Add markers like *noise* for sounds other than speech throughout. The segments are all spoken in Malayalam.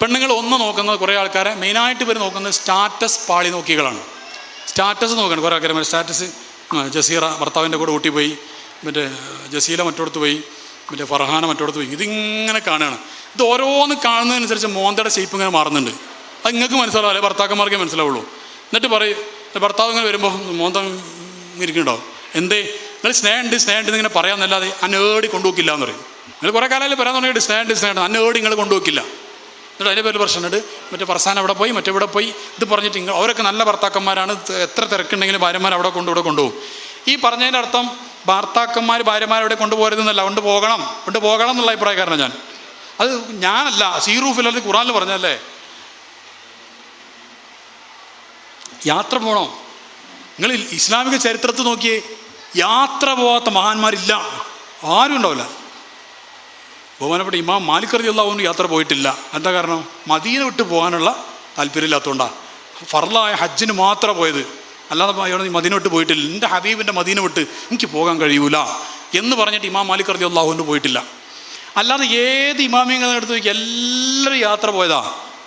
പെണ്ണുങ്ങൾ ഒന്ന് നോക്കുന്നത് കുറേ ആൾക്കാരെ മെയിനായിട്ട് ഇവർ നോക്കുന്നത് സ്റ്റാറ്റസ് പാളി നോക്കികളാണ്. സ്റ്റാറ്റസ് നോക്കണം. കുറേ ആൾക്കാർ സ്റ്റാറ്റസ് ജസീറ ഭർത്താവിന്റെ കൂടെ ഊട്ടി പോയി മറ്റേ ജസീല മറ്റോടത്ത് പോയി മറ്റേ ഫർഹാന മറ്റോടത്ത് പോയി. ഇതിങ്ങനെ കാണുകയാണ്. ഇത് ഓരോന്ന് കാണുന്നതനുസരിച്ച് മോന്തയുടെ ഷേപ്പ് ഇങ്ങനെ മാറുന്നുണ്ട്. അത് നിങ്ങൾക്ക് മനസ്സിലാവും അല്ലെ? ഭർത്താക്കന്മാർക്കേ മനസ്സിലാവുള്ളൂ. എന്നിട്ട് പറയും ഭർത്താവ് ഇങ്ങനെ വരുമ്പോൾ മോന്ത ഇരിക്കുന്നുണ്ടോ? എന്തേ? നിങ്ങൾ സ്നേഹമുണ്ട് സ്നേഹമുണ്ട് ഇങ്ങനെ പറയാമെന്നല്ലാതെ അനേടി കൊണ്ടുപോക്കില്ല എന്ന് പറയും. നിങ്ങൾ കുറേ കാലമായാലും പറയാൻ തുടങ്ങിയിട്ട്? സ്നേഹമുണ്ട് സ്നേഹമുണ്ട് അനേടി നിങ്ങൾ കൊണ്ടുപോക്കില്ല. എന്നിട്ട് അതിന്റെ പേരിൽ പ്രശ്നമുണ്ട് മറ്റേ പ്രസ്ഥാനം അവിടെ പോയി മറ്റേ ഇവിടെ പോയി. ഇത് പറഞ്ഞിട്ട് ഇങ്ങനെ അവരൊക്കെ നല്ല ഭർത്താക്കന്മാരാണ്. എത്ര തിരക്കുണ്ടെങ്കിലും ഭാര്യമാർ അവിടെ കൊണ്ടു ഇവിടെ കൊണ്ടുപോകും. ഈ പറഞ്ഞതിന്റെ അർത്ഥം ഭർത്താക്കന്മാർ ഭാര്യമാരെ കൊണ്ടുപോകരുതെന്നല്ല കൊണ്ട് പോകണം. കൊണ്ട് പോകണം എന്നുള്ള അഭിപ്രായക്കാരനാണ് ഞാൻ. അത് ഞാനല്ല സീറൂഫിൽ അല്ലെങ്കിൽ ഖുറാനിൽ പറഞ്ഞല്ലേ യാത്ര പോകണോ? നിങ്ങൾ ഇസ്ലാമിക ചരിത്രത്തിൽ നോക്കിയേ യാത്ര പോകാത്ത മഹാന്മാരില്ല. ആരും ഉണ്ടാവില്ല. ബഹുമാനപ്പെട്ട ഇമാം മാലിക് റതി അള്ളാഹുവിന് യാത്ര പോയിട്ടില്ല. എന്താ കാരണം? മദീന വിട്ട് പോകാനുള്ള താല്പര്യമില്ലാത്തതുകൊണ്ടാണ് ഫർലായ ഹജ്ജിന് മാത്രം പോയത്. അല്ലാതെ അയാൾ മദീന വിട്ട് പോയിട്ടില്ല. എന്റെ ഹബീബിന്റെ മദീന വിട്ട് എനിക്ക് പോകാൻ കഴിയൂല എന്ന് പറഞ്ഞിട്ട് ഇമാം മാലിക് റതി അള്ളാഹുവിന് പോയിട്ടില്ല. അല്ലാതെ ഏത് ഇമാമിയും എടുത്ത് നോക്കി എല്ലാവരും യാത്ര പോയതാ.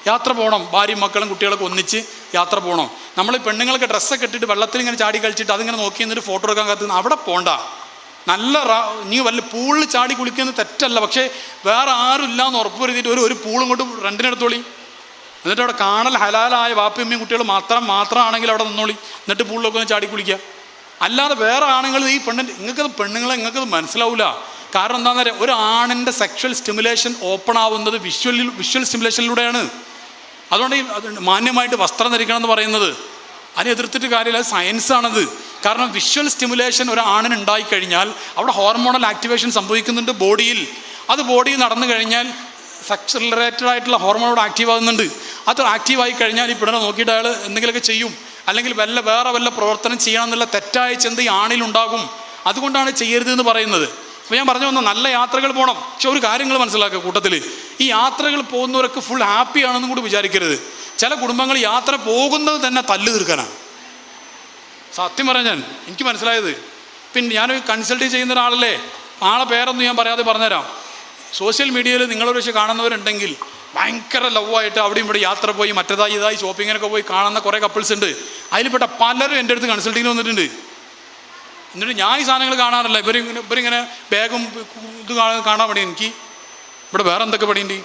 യാത്ര പോകണം ഭാര്യയും മക്കളും കുട്ടികളൊക്കെ ഒന്നിച്ച് യാത്ര പോകണം നമ്മൾ പെണ്ണുങ്ങൾക്ക് ഡ്രസ്സൊക്കെ ഇട്ടിട്ട് വെള്ളത്തിൽ ഇങ്ങനെ ചാടി കളിച്ചിട്ട് അതിങ്ങനെ നോക്കി നിന്നിട്ട് ഫോട്ടോ എടുക്കാൻ കാത്തുനിന്ന് അവിടെ പോണ്ട. നല്ല നീ വല്ല പൂളിൽ ചാടി കുളിക്കുന്നത് തെറ്റല്ല. പക്ഷേ വേറെ ആരും ഇല്ലാന്ന് ഉറപ്പ് വരുത്തിയിട്ട് ഒരു ഒരു പൂളും കൊണ്ട് രണ്ടിനെടുത്തോളി. എന്നിട്ട് അവിടെ കാണൽ ഹലാലായ വാപ്പയമ്മയും കുട്ടികൾ മാത്രം മാത്രമാണെങ്കിൽ അവിടെ നിന്നോളി. എന്നിട്ട് പൂളിലൊക്കെ ഒന്ന് ചാടി കുളിക്കുക അല്ലാതെ വേറെ ആണുങ്ങൾ ഈ പെണ്ണിന്റെ നിങ്ങൾക്കത് പെണ്ണുങ്ങളെ നിങ്ങൾക്കത് മനസ്സിലാവില്ല കാരണം എന്താണെന്ന് പറയുക ഒരു ആണിന്റെ സെക്ഷൽ സ്റ്റിമുലേഷൻ ഓപ്പൺ ആവുന്നത് വിഷ്വൽ വിഷ്വൽ സ്റ്റിമുലേഷനിലൂടെയാണ് അതുകൊണ്ട് ഈ മാന്യമായിട്ട് വസ്ത്രം ധരിക്കണം എന്ന് പറയുന്നത്. അതിനെ എതിർത്തിട്ട് കാര്യമില്ല. അത് സയൻസാണത് കാരണം വിഷ്വൽ സ്റ്റിമുലേഷൻ ഒരു ആണിന് ഉണ്ടായിക്കഴിഞ്ഞാൽ അവിടെ ഹോർമോണൽ ആക്ടിവേഷൻ സംഭവിക്കുന്നുണ്ട് ബോഡിയിൽ. അത് ബോഡിയിൽ നടന്നു കഴിഞ്ഞാൽ സെക്സ് ആയിട്ടുള്ള ഹോർമോണോട് ആക്റ്റീവ് ആകുന്നുണ്ട് അത് ആക്റ്റീവ് ആയി കഴിഞ്ഞാൽ ഈ പിടനെ നോക്കിയിട്ട് അയാൾ എന്തെങ്കിലുമൊക്കെ ചെയ്യും. അല്ലെങ്കിൽ വല്ല വേറെ വല്ല പ്രവർത്തനം ചെയ്യണം എന്നുള്ള തെറ്റായ ചിന്ത ഈ ആണിലുണ്ടാകും അതുകൊണ്ടാണ് ചെയ്യരുത് എന്ന് പറയുന്നത്. അപ്പോൾ ഞാൻ പറഞ്ഞു വന്ന നല്ല യാത്രകൾ പോകണം പക്ഷെ ഒരു കാര്യങ്ങൾ മനസ്സിലാക്കുക കൂട്ടത്തിൽ ഈ യാത്രകൾ പോകുന്നവരൊക്കെ ഫുൾ ഹാപ്പി ആണെന്നും കൂടി വിചാരിക്കരുത്. ചില കുടുംബങ്ങൾ യാത്ര പോകുന്നത് തന്നെ തല്ലു തീർക്കാനാണ് സത്യം പറയാം ഞാൻ എനിക്ക് മനസ്സിലായത്. പിന്നെ ഞാൻ കൺസൾട്ട് ചെയ്യുന്ന ഒരാളല്ലേ? ആളെ പേരൊന്നും ഞാൻ പറയാതെ പറഞ്ഞുതരാം. സോഷ്യൽ മീഡിയയിൽ നിങ്ങളൊരു പക്ഷേ കാണുന്നവരുണ്ടെങ്കിൽ ഭയങ്കര ലവായിട്ട് അവിടെയും ഇവിടെ യാത്ര പോയി മറ്റേതായി ഇതായി ഷോപ്പിങ്ങിനൊക്കെ പോയി കാണുന്ന കുറേ കപ്പിൾസ് ഉണ്ട്. അതിൽപ്പെട്ട പലരും എന്റെ അടുത്ത് കൺസൾട്ടിങ്ങിന് വന്നിട്ടുണ്ട്. എന്നിട്ട് ഞാൻ ഈ സാധനങ്ങൾ കാണാറില്ല. ഇവർ ഇവരിങ്ങനെ ബാഗും ഇത് കാണാൻ പണി എനിക്ക്. ഇവിടെ വേറെ എന്തൊക്കെ പണിയുണ്ട്?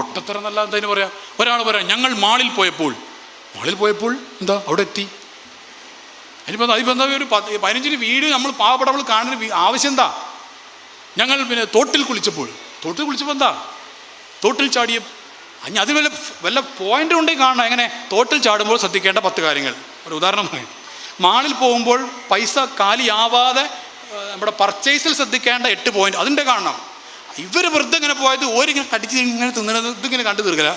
ഒട്ടത്തരം നല്ല എന്താ പറയാം? ഒരാൾ പറയാം ഞങ്ങൾ മാളിൽ പോയപ്പോൾ മാളിൽ പോയപ്പോൾ എന്താ? അവിടെ എത്തി. അതിനിപ്പോൾ അതിപ്പോൾ എന്താ ഒരു പത്ത് പതിനഞ്ചിന് വീട് നമ്മൾ പാവപ്പെട്ടവൾ കാണുന്ന ആവശ്യം എന്താ? ഞങ്ങൾ പിന്നെ തോട്ടിൽ കുളിച്ചപ്പോൾ. തോട്ടിൽ കുളിച്ചപ്പോൾ എന്താ? തോട്ടിൽ ചാടിയ അഞ്ഞ അത് വല്ല വല്ല പോയിന്റ് ഉണ്ടെങ്കിൽ കാണണം. എങ്ങനെ? തോട്ടിൽ ചാടുമ്പോൾ ശ്രദ്ധിക്കേണ്ട പത്ത് കാര്യങ്ങൾ. ഒരു ഉദാഹരണം പറയും. മാളിൽ പോകുമ്പോൾ പൈസ കാലിയാവാതെ നമ്മുടെ പർച്ചേസിൽ ശ്രദ്ധിക്കേണ്ട എട്ട് പോയിന്റ് അതിന്റെ കാണണം. ഇവർ വെറുതെ ഇങ്ങനെ പോയത് ഓരിങ്ങനെ കടിച്ച് ഇങ്ങനെ തിന്നണത് ഇതിങ്ങനെ കണ്ടു തീർക്കല.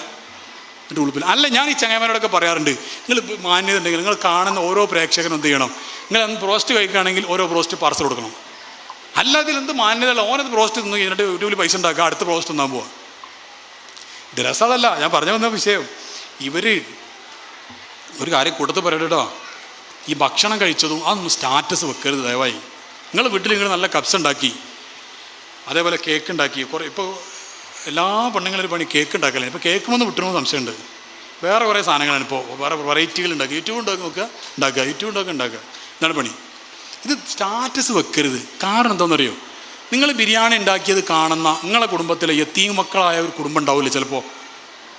എന്നിട്ട് ഉളുപ്പില്ല അല്ല ഞാൻ ഈ ചങ്ങായിമാരോടൊക്കെ പറയാറുണ്ട് നിങ്ങൾ മാന്യത ഉണ്ടെങ്കിൽ നിങ്ങൾ കാണുന്ന ഓരോ പ്രേക്ഷകനും എന്ത് ചെയ്യണം? നിങ്ങൾ അന്ന് പ്രോസ്റ്റ് കഴിക്കുകയാണെങ്കിൽ ഓരോ പ്രോസ്റ്റ് പാർസൽ കൊടുക്കണം. അല്ല ഇതിൽ എന്ത് മാന്യതല്ല ഓനത് പ്രോസ്റ്റ് തിന്നു കഴിഞ്ഞിട്ട് യൂട്യൂബിൽ പൈസ ഉണ്ടാക്കുക അടുത്ത പ്രോസ്റ്റ് തിന്നാൻ പോവാ. ഇത് രസമല്ല ഞാൻ പറഞ്ഞു വന്ന വിഷയം. ഇവർ ഒരു കാര്യം കൂട്ടത്ത് പറയട്ടോ ഈ ഭക്ഷണം കഴിച്ചതും അതൊന്നും സ്റ്റാറ്റസ് വെക്കരുത് ദയവായി. നിങ്ങൾ വീട്ടിൽ നിങ്ങൾ നല്ല കപ്സ് ഉണ്ടാക്കി അതേപോലെ കേക്ക് ഉണ്ടാക്കി കുറേ ഇപ്പോൾ എല്ലാ പെണ്ണുങ്ങളും പണി കേക്ക് ഉണ്ടാക്കലാണ് ഇപ്പോൾ കേക്ക് വന്ന് വിട്ടണമെന്ന് സംശയമുണ്ട്. വേറെ കുറേ സാധനങ്ങളാണ് ഇപ്പോൾ വേറെ വെറൈറ്റികൾ ഉണ്ടാക്കുക. യൂട്യൂബ് ഉണ്ടാക്കി നോക്കുക ഉണ്ടാക്കുക. യൂട്യൂബ് ഉണ്ടാക്കുക ഉണ്ടാക്കുക. ഇതാണ് പണി. ഇത് സ്റ്റാറ്റസ് വെക്കരുത്. കാരണം എന്താണെന്നറിയോ? നിങ്ങൾ ബിരിയാണി ഉണ്ടാക്കിയത് കാണുന്ന നിങ്ങളെ കുടുംബത്തിലെ എത്തീ മക്കളായ ഒരു കുടുംബം ഉണ്ടാവില്ലേ ചിലപ്പോൾ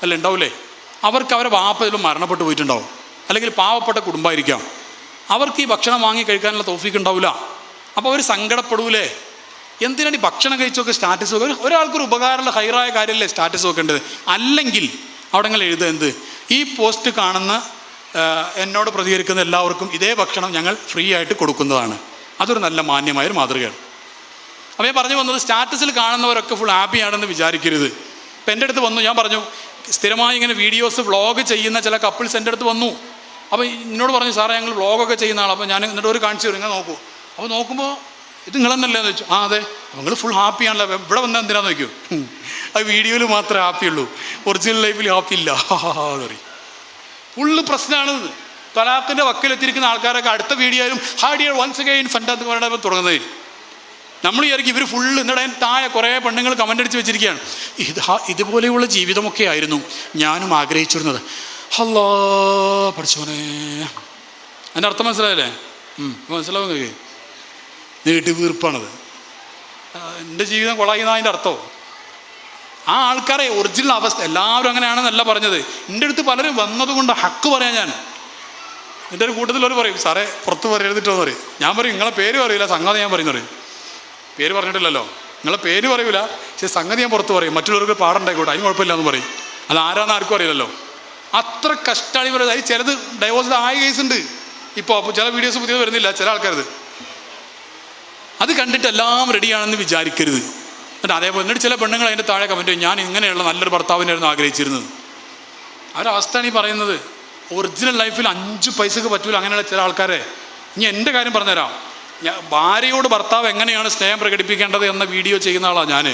അല്ല ഉണ്ടാവില്ലേ? അവർക്ക് അവരെ വാപ്പ ചിലപ്പോൾ മരണപ്പെട്ടു പോയിട്ടുണ്ടാവും. അല്ലെങ്കിൽ പാവപ്പെട്ട കുടുംബമായിരിക്കാം. അവർക്ക് ഈ ഭക്ഷണം വാങ്ങി കഴിക്കാനുള്ള തോഫിക്ക് ഉണ്ടാവില്ല. അപ്പോൾ അവർ സങ്കടപ്പെടൂലേ? എന്തിനാണ് ഈ ഭക്ഷണം കഴിച്ചൊക്കെ സ്റ്റാറ്റസ് വെക്കുക ഒരു- ഒരാൾക്കൊരു ഉപകാരമുള്ള ഹൈറായ കാര്യമല്ലേ സ്റ്റാറ്റസ് വെക്കേണ്ടത് അല്ലെങ്കിൽ അവിടെ നിങ്ങൾ എഴുതുക എന്ത്? ഈ പോസ്റ്റ് കാണുന്ന എന്നോട് പ്രതികരിക്കുന്ന എല്ലാവർക്കും ഇതേ ഭക്ഷണം ഞങ്ങൾ ഫ്രീ ആയിട്ട് കൊടുക്കുന്നതാണ്. അതൊരു നല്ല മാന്യമായൊരു മാതൃകയാണ്. അപ്പോൾ ഞാൻ പറഞ്ഞു വന്നത് സ്റ്റാറ്റസിൽ കാണുന്നവരൊക്കെ ഫുൾ ഹാപ്പിയാണെന്ന് വിചാരിക്കരുത്. ഇപ്പം എന്റെ അടുത്ത് വന്നു ഞാൻ പറഞ്ഞു സ്ഥിരമായി ഇങ്ങനെ വീഡിയോസ് വ്ളോഗ് ചെയ്യുന്ന ചില കപ്പിൾസ് എന്റെ അടുത്ത് വന്നു. അപ്പോൾ എന്നോട് പറഞ്ഞു സാറേ ഞങ്ങൾ വ്ളോഗൊക്കെ ചെയ്യുന്ന ആളാണ് അപ്പോൾ ഞാൻ എന്നിട്ട് ഒരു കാണിച്ചു തരും ഇങ്ങനെ നോക്കൂ. അപ്പോൾ നോക്കുമ്പോൾ ഇത് നിങ്ങളെന്നല്ലേ എന്ന് വെച്ചു ആ അതെ. നിങ്ങൾ ഫുൾ ഹാപ്പിയാണല്ലോ ഇവിടെ വന്നാൽ എന്തിനാന്ന് നോക്കൂ അത് വീഡിയോയിൽ മാത്രമേ ഹാപ്പിയുള്ളൂ ഒറിജിനൽ ലൈഫിൽ ഹാപ്പി ഇല്ല. *laughs* സോറി ഫുള്ള് പ്രശ്നമാണ് തലാഖിന്റെ വക്കിലെത്തിയിരിക്കുന്ന ആൾക്കാരൊക്കെ അടുത്ത വീഡിയോയിലും ആയാലും ഡിയർ വൺസ് അഗൈൻ ഫണ്ട് എന്ന് പറയുമ്പോൾ തുടങ്ങുന്നത്. നമ്മൾ വിചാരിക്കും ഇവർ ഫുള്ള് എന്നിട്ട് താഴെ കുറേ പെണ്ണുങ്ങൾ കമന്റ് അടിച്ച് വെച്ചിരിക്കുകയാണ്. ഇത് ഇതുപോലെയുള്ള ജീവിതമൊക്കെ ആയിരുന്നു ഞാനും ആഗ്രഹിച്ചിരുന്നത്. ഹലോ പഠിച്ചോനെ അതിന്റെ അർത്ഥം മനസ്സിലായല്ലേ? മനസ്സിലാവും നിങ്ങൾക്ക് നീട്ടി വീർപ്പാണത്. എന്റെ ജീവിതം കൊളാക്കുന്ന അതിന്റെ അർത്ഥമോ ആ ആൾക്കാരെ ഒറിജിനൽ അവസ്ഥ എല്ലാവരും അങ്ങനെയാണെന്നല്ല പറഞ്ഞത്. എന്റെ അടുത്ത് പലരും വന്നതുകൊണ്ട് ഹക്ക് പറയാൻ ഞാൻ. എന്റെ ഒരു കൂട്ടത്തിൽ ഒരു പറയും സാറേ പുറത്ത് പറയരുതിട്ടോ എന്ന് പറയും. ഞാൻ പറയും നിങ്ങളെ പേര് പറയില്ല സംഗതി ഞാൻ പറയുന്നത് പറയും. പേര് പറഞ്ഞിട്ടില്ലല്ലോ. നിങ്ങളെ പേര് പറയൂല പക്ഷേ സംഗതി ഞാൻ പുറത്ത് പറയും. മറ്റുള്ളവർക്ക് പാടുണ്ടായിക്കോട്ടെ അതിന് കുഴപ്പമില്ല എന്ന് പറയും. അത് ആരാന്ന് ആർക്കും അറിയില്ലല്ലോ. അത്ര കഷ്ടമാണ് ഇവർ അതിൽ ചിലത് ഡൈവോഴ്സ് ആയ കേസ് ഉണ്ട്. ഇപ്പോൾ ചില വീഡിയോസ് പുതിയത് വരുന്നില്ല ചില ആൾക്കാരത്. അത് കണ്ടിട്ട് എല്ലാം റെഡിയാണെന്ന് വിചാരിക്കരുത്. എന്നിട്ട് അതേപോലെ എന്നിട്ട് ചില പെണ്ണുങ്ങൾ അതിന്റെ താഴെ കമന്റ് ഞാൻ ഇങ്ങനെയുള്ള നല്ലൊരു ഭർത്താവിനായിരുന്നു ആഗ്രഹിച്ചിരുന്നത്. അവരവസ്ഥയാണ് ഈ പറയുന്നത്. ഒറിജിനൽ ലൈഫിൽ അഞ്ച് പൈസക്ക് പറ്റൂല അങ്ങനെയുള്ള ചില ആൾക്കാരെ. ഇനി എന്റെ കാര്യം പറഞ്ഞുതരാം. ഞാൻ ഭാര്യയോട് ഭർത്താവ് എങ്ങനെയാണ് സ്നേഹം പ്രകടിപ്പിക്കേണ്ടത് എന്ന വീഡിയോ ചെയ്യുന്ന ആളാണ് ഞാൻ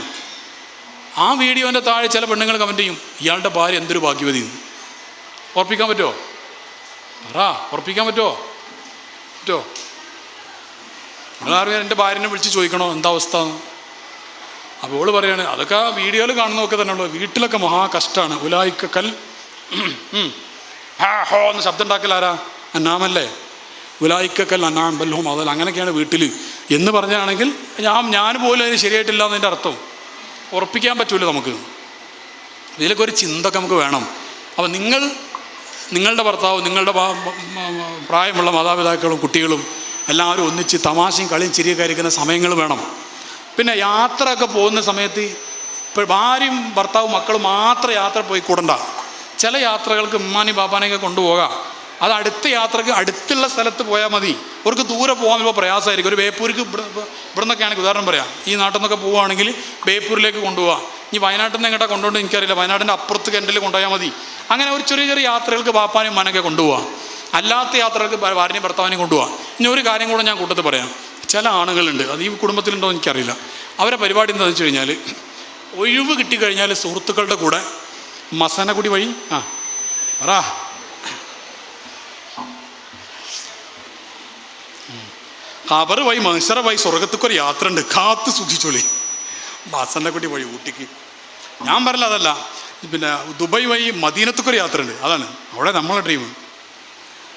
ആ വീഡിയോന്റെ താഴെ ചില പെണ്ണുങ്ങൾ കമന്റ് ചെയ്യും ഇയാളുടെ ഭാര്യ എന്തൊരു ഭാഗ്യവതി ഉറപ്പിക്കാൻ പറ്റുമോ പറ ഉറപ്പിക്കാൻ പറ്റുമോ പറ്റുമോ നിങ്ങളാരും എന്റെ ഭാര്യനെ വിളിച്ച് ചോദിക്കണോ? എന്താ അവസ്ഥ? അപ്പോൾ ഓൾ പറയാണ് അതൊക്കെ വീഡിയോയിൽ കാണുന്നതൊക്കെ തന്നെ ഉള്ളൂ. വീട്ടിലൊക്കെ മഹാ കഷ്ടമാണ് ഉലായിക്കൽ ഹാ എന്ന് ശബ്ദം ഉണ്ടാക്കലാരാ അന്നാമല്ലേ? ഉലായിക്കൽ അന്നാം ബല്ലഹും അതല്ല അങ്ങനെയൊക്കെയാണ് വീട്ടിൽ എന്ന് പറഞ്ഞാണെങ്കിൽ ഞാൻ ഞാൻ പോലും അതിന് ശരിയായിട്ടില്ല എന്നതിന്റെ അർത്ഥം ഉറപ്പിക്കാൻ പറ്റൂല നമുക്ക്. ഇതിലൊക്കെ ഒരു ചിന്തയൊക്കെ നമുക്ക് വേണം. അപ്പം നിങ്ങൾ നിങ്ങളുടെ ഭർത്താവ് നിങ്ങളുടെ പ്രായമുള്ള മാതാപിതാക്കളും കുട്ടികളും എല്ലാവരും ഒന്നിച്ച് തമാശയും കളിയും ചിരിയൊക്കെ ഇരിക്കുന്ന സമയങ്ങൾ വേണം. പിന്നെ യാത്രയൊക്കെ പോകുന്ന സമയത്ത് ഇപ്പോൾ ഭാര്യയും ഭർത്താവും മക്കളും മാത്രം യാത്ര പോയി കൂടണ്ട. ചില യാത്രകൾക്ക് ഉമ്മാനി ബാപ്പാനെയൊക്കെ കൊണ്ടുപോകാം. അത് അടുത്ത യാത്രയ്ക്ക് അടുത്തുള്ള സ്ഥലത്ത് പോയാൽ മതി. അവർക്ക് ദൂരെ പോകാൻ ചിലപ്പോൾ പ്രയാസമായിരിക്കും. ഒരു ബേപ്പൂർക്ക് ഇവിടെ ഇവിടെ നിന്നൊക്കെയാണെങ്കിൽ ഉദാഹരണം പറയാം. ഈ നാട്ടിൽ നിന്നൊക്കെ പോവുകയാണെങ്കിൽ ബേപ്പൂരിലേക്ക് കൊണ്ടുപോകാം ഈ വയനാട്ടിൽ നിന്ന് എങ്ങോട്ടാ കൊണ്ടുകൊണ്ട് എനിക്കറിയില്ല. വയനാടിന്റെ അപ്പുറത്ത് കെൻഡിൽ കൊണ്ടുപോയാൽ മതി. അങ്ങനെ ഒരു ചെറിയ ചെറിയ യാത്രകൾക്ക് ബാപ്പാനും മനൊക്കെ കൊണ്ടുപോകാം അല്ലാത്ത യാത്രകൾക്ക് ഭാര്യയും ഭർത്താവിനെയും കൊണ്ടുപോകാം ഇനി ഒരു കാര്യം കൂടെ ഞാൻ കൂട്ടത്തിൽ പറയാം. ചില ആണുങ്ങളുണ്ട് അത് ഈ കുടുംബത്തിലുണ്ടോ എനിക്കറിയില്ല. അവരെ പരിപാടി എന്താണെന്ന് വെച്ച് കഴിഞ്ഞാൽ ഒഴിവ് കിട്ടിക്കഴിഞ്ഞാൽ സുഹൃത്തുക്കളുടെ കൂടെ മസനക്കുടി വഴി ആ പറ. കബർ വഴി മനുഷ്യറ വഴി സ്വർഗത്തേക്കൊരു യാത്ര ഉണ്ട് കാത്ത് സൂക്ഷിച്ചോളി. മസനക്കുടി വഴി ഊട്ടിക്ക്. ഞാൻ പറയില്ല അതല്ല പിന്നെ ദുബായ് വഴി മദീനത്തേക്കൊരു യാത്ര ഉണ്ട് അതാണ് അവിടെ നമ്മളെ ഡ്രീം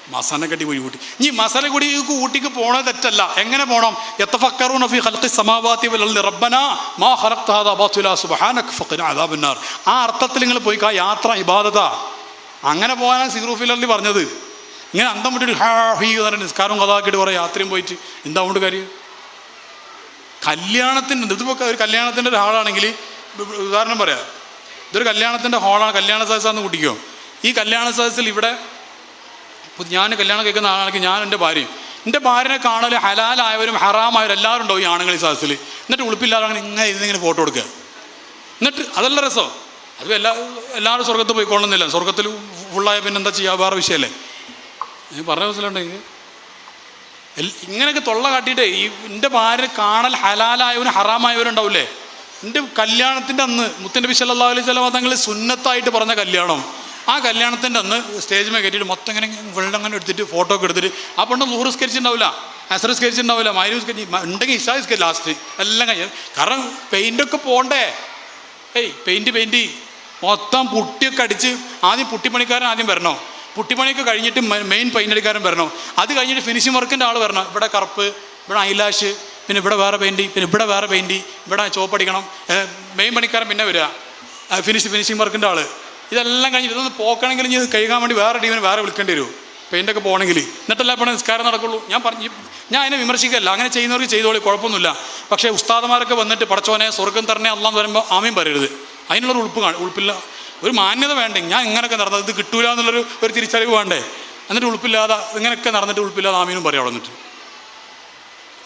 മസാലക്കട്ടി വഴി ഊട്ടി ഇനി മസാലക്കുടിക്ക് ഊട്ടിക്ക് പോണത് തെറ്റല്ല. എങ്ങനെ പോണം? ഫി ഖൽഖി സമാവാത്തി റബ്ബന മാ സുബ്ഹാനക ഫഖിന അദാബന്നാർ. ആ അർത്ഥത്തിൽ നിങ്ങൾ പോയി ആ യാത്ര ഇബാദത. അങ്ങനെ പോകാനാണ് സിറൂഫിലി പറഞ്ഞത്. ഇങ്ങനെ അന്തം വിട്ടിട്ട് ഹാ ഹീ എന്ന് നിസ്കാരവും കഥാക്കിയിട്ട് കുറേ യാത്രയും പോയിട്ട്. എന്താ കൊണ്ട് കാര്യം? കല്യാണത്തിന്റെ ഇതിപ്പോൾ ഒരു കല്യാണത്തിന്റെ ഒരു ഹാളാണെങ്കിൽ ഉദാഹരണം പറയാം. ഇതൊരു കല്യാണത്തിന്റെ ഹാളാണ്. കല്യാണ സദസ്സാന്ന് കുട്ടിക്കോ. ഈ കല്യാണ സദസ്സിൽ ഇവിടെ ഞാൻ കല്യാണം കേൾക്കുന്ന ആളാണെങ്കിൽ ഞാൻ എന്റെ ഭാര്യയും. എന്റെ ഭാര്യനെ കാണൽ ഹലാലായവരും ഹറാമായവരും എല്ലാവരും ഉണ്ടാവും ഈ ആണുങ്ങൾ ഈ എന്നിട്ട് ഉളുപ്പില്ലാതെ ഇങ്ങനെ ഇതിങ്ങനെ ഫോട്ടോ എടുക്കുക. എന്നിട്ട് അതല്ല രസം. അത് എല്ലാ എല്ലാവരും സ്വർഗത്ത് പോയിക്കൊള്ളുന്നില്ല സ്വർഗത്തിൽ ഫുള്ളായ പിന്നെ എന്താ ചെയ്യുക വേറെ വിഷയമല്ലേ? ഞാൻ പറഞ്ഞ മനസ്സിലുണ്ടെങ്കിൽ ഇങ്ങനെയൊക്കെ തൊള്ള കാട്ടിയിട്ടേ ഈ എന്റെ ഭാര്യ കാണൽ ഹലാലായവനും ഹറാമായവരും ഉണ്ടാവില്ലേ എന്റെ കല്യാണത്തിന്റെ അന്ന് മുത്തന്റെ വിശല്ലാ അലൈഹി സ്വലാമ തങ്ങൾ സുന്നത്തായിട്ട് പറഞ്ഞ കല്യാണം. ആ കല്യാണത്തിന്റെ അന്ന് സ്റ്റേജ് മേ കയറ്റിയിട്ട് മൊത്തം ഇങ്ങനെ വെള്ളം അങ്ങനെ എടുത്തിട്ട് ഫോട്ടോ ഒക്കെ എടുത്തിട്ട് ആ പെണ്ണ് നൂറ് സ്കരിച്ചിട്ടുണ്ടാവില്ല അസർ സ്കരിച്ചിട്ടുണ്ടാവില്ല മാരി സ്കരിച്ച് ഉണ്ടെങ്കിൽ ഇഷാ സ്കരി ലാസ്റ്റ് എല്ലാം കഴിഞ്ഞു. കാരണം പെയിന്റൊക്കെ പോകണ്ടേ ഏയ് പെയിന്റ് പെയിന്റ് മൊത്തം പുട്ടിയൊക്കെ അടിച്ച് ആദ്യം പുട്ടിപ്പണിക്കാരൻ ആദ്യം വരണോ? പുട്ടിപ്പണിയൊക്കെ കഴിഞ്ഞിട്ട് മെയിൻ പെയിന്റ് അടിക്കാരൻ വരണോ? അത് കഴിഞ്ഞിട്ട് ഫിനിഷിംഗ് വർക്കിന്റെ ആൾ വരണം? ഇവിടെ കറുപ്പ് ഇവിടെ ഐലാഷ് പിന്നെ ഇവിടെ വേറെ പെയിന്റ് പിന്നെ ഇവിടെ വേറെ പെയിന്റ് ഇവിടെ ചോപ്പടിക്കണം മെയിൻ പണിക്കാരൻ പിന്നെ വരിക ഫിനിഷ് ഫിനിഷിംഗ് വർക്കിന്റെ ആൾ ഇതെല്ലാം കഴിഞ്ഞ് ഇതൊന്ന് പോക്കണമെങ്കിൽ ഇനി കഴുകാൻ വേണ്ടി വേറെ ടീമിന് വേറെ വിളിക്കേണ്ടി വരും. പെയിന്റൊക്കെ പോകണമെങ്കിൽ. എന്നിട്ടല്ല പണം നിസ്കാരം നടക്കുള്ളൂ. ഞാൻ പറഞ്ഞു ഞാൻ അതിനെ വിമർശിക്കല്ല അങ്ങനെ ചെയ്യുന്നവർക്ക് ചെയ്തോളി കുഴപ്പമൊന്നുമില്ല. പക്ഷേ ഉസ്താദമാരൊക്കെ വന്നിട്ട് പടച്ചോനെ സ്വർഗം തരണേ അല്ലാന്ന് പറയുമ്പോൾ ആമയും പറയരുത്. അതിനുള്ളൊരു ഉൾപ്പ് കാണും ഉൾപ്പില്ല ഒരു മാന്യത വേണ്ടേ? ഞാൻ ഇങ്ങനെയൊക്കെ നടന്നത് ഇത് കിട്ടൂല എന്നുള്ളൊരു ഒരു തിരിച്ചറിവ് വേണ്ടേ? എന്നിട്ട് ഉൾപ്പില്ലാതെ ഇങ്ങനെയൊക്കെ നടന്നിട്ട് ഉൾപ്പില്ലാതെ ആമീനും പറയാം അവിടെ വന്നിട്ട്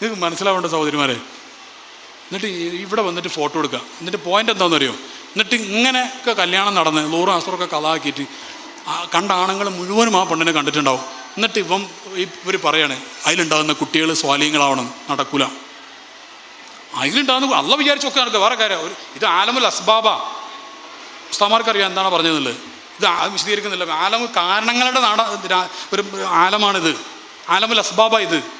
ഇത് മനസ്സിലാവേണ്ട സഹോദരിമാരെ? എന്നിട്ട് ഇവിടെ വന്നിട്ട് ഫോട്ടോ എടുക്കുക. എന്നിട്ട് പോയിന്റ് എന്താണെന്ന് അറിയോ എന്നിട്ട് ഇങ്ങനെയൊക്കെ കല്യാണം നടന്ന് നൂറും അസുറൊക്കെ കഥാക്കിയിട്ട് കണ്ട ആണുങ്ങൾ മുഴുവനും ആ പെണ്ണിനെ കണ്ടിട്ടുണ്ടാവും. എന്നിട്ട് ഇവൻ ഇവർ പറയാണ് അതിലുണ്ടാകുന്ന കുട്ടികൾ സ്വാലീങ്ങളാവണം നടക്കൂല. അതിലുണ്ടാകുന്ന അല്ല വിചാരിച്ചൊക്കെ നടക്കുക വേറെ കാര്യം. ഇത് ആലമുൽ അസ്ബാബ. ഉസ്താമാർക്കറിയാം എന്താണ് പറഞ്ഞതെന്നുള്ളത്. ഇത് വിശദീകരിക്കുന്നില്ല. ആലം കാരണങ്ങളുടെ നാട ഒരു ആലമാണിത്. ആലമുൽ അസ്ബാബ ഇത്.